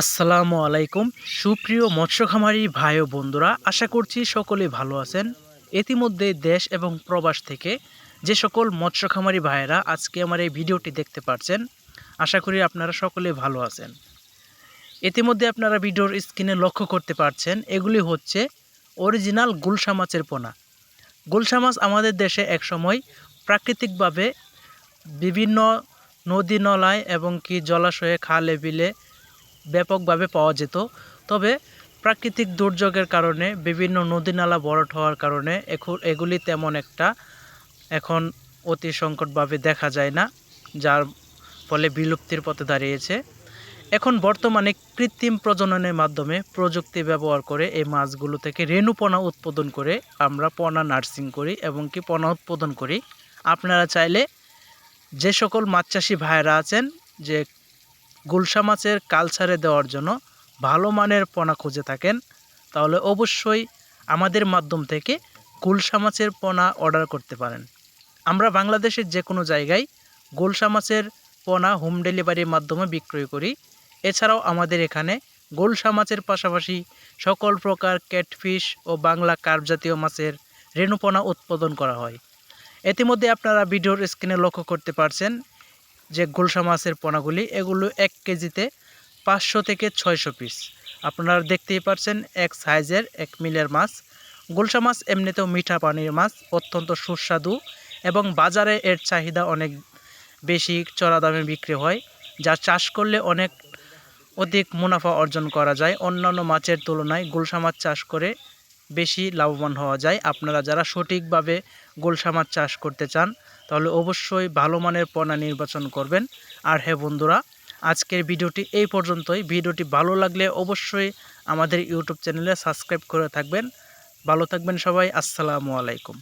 আসসালামু আলাইকুম। সুপ্রিয় মৎস্য খামারি ভাই ও বন্ধুরা, আশা করছি সকলে ভালো আছেন। ইতিমধ্যে দেশ এবং প্রবাস থেকে যে সকল মৎস্য খামারি ভাইয়েরা আজকে আমার এই ভিডিওটি দেখতে পাচ্ছেন আশা করি আপনারা সকলে ভালো আছেন। ইতিমধ্যে আপনারা ভিডিওর স্ক্রিনে লক্ষ্য করতে পারছেন, এগুলি হচ্ছে অরিজিনাল গুলশা মাছের পোনা। গুলশা মাছ আমাদের দেশে একসময় প্রাকৃতিকভাবে বিভিন্ন নদী নলায় এবং কি জলাশয়ে খালে বিলে ব্যাপকভাবে পাওয়া যেত। তবে প্রাকৃতিক দুর্যোগের কারণে, বিভিন্ন নদী নালা বরট হওয়ার কারণে এখন এগুলি তেমন একটা এখন অতি সংকটভাবে দেখা যায় না, যার ফলে বিলুপ্তির পথে দাঁড়িয়েছে। এখন বর্তমানে কৃত্রিম প্রজননের মাধ্যমে প্রযুক্তি ব্যবহার করে এই মাছগুলো থেকে রেণুপনা উৎপাদন করে আমরা পনা নার্সিং করি এবং কি পনা উৎপাদন করি। আপনারা চাইলে যে সকল মাছ চাষি ভাইয়েরা আছেন, যে গুলশা মাছের কালচারে দেওয়ার জন্য ভালো মানের পোনা খুঁজে থাকেন, তাহলে অবশ্যই আমাদের মাধ্যম থেকে গুলশা মাছের পোনা অর্ডার করতে পারেন। আমরা বাংলাদেশের যে কোনো জায়গায় গুলশা মাছের পোনা হোম ডেলিভারির মাধ্যমে বিক্রয় করি। এছাড়াও আমাদের এখানে গোলসা মাছের পাশাপাশি সকল প্রকার ক্যাটফিশ ও বাংলা কার্প জাতীয় মাছের রেণুপোনা উৎপাদন করা হয়। ইতিমধ্যে আপনারা ভিডিওর স্ক্রিনে লক্ষ্য করতে পারছেন যে গোলসা মাছের পোনাগুলি, এগুলো এক কেজিতে পাঁচশো থেকে ছয়শো পিস আপনারা দেখতেই পারছেন এক সাইজের এক মিলের মাছ। গোলসা মাছ এমনিতেও মিঠা পানির মাছ, অত্যন্ত সুস্বাদু এবং বাজারে এর চাহিদা অনেক বেশি চড়া দামে বিক্রি হয়, যা চাষ করলে অনেক অধিক মুনাফা অর্জন করা যায়। অন্যান্য মাছের তুলনায় গুলশা মাছ চাষ করে বেশি লাভবান হওয়া যায়। আপনারা যারা সঠিকভাবে গুলশা মাছ চাষ করতে চান তাহলে অবশ্যই ভালো মানের পণা নির্বাচন করবেন। আর হ্যাঁ বন্ধুরা, আজকের ভিডিওটি এই পর্যন্তই। ভিডিওটি ভালো লাগলে অবশ্যই আমাদের ইউটিউব চ্যানেলে সাবস্ক্রাইব করে থাকবেন। ভালো থাকবেন সবাই, আসসালামু আলাইকুম।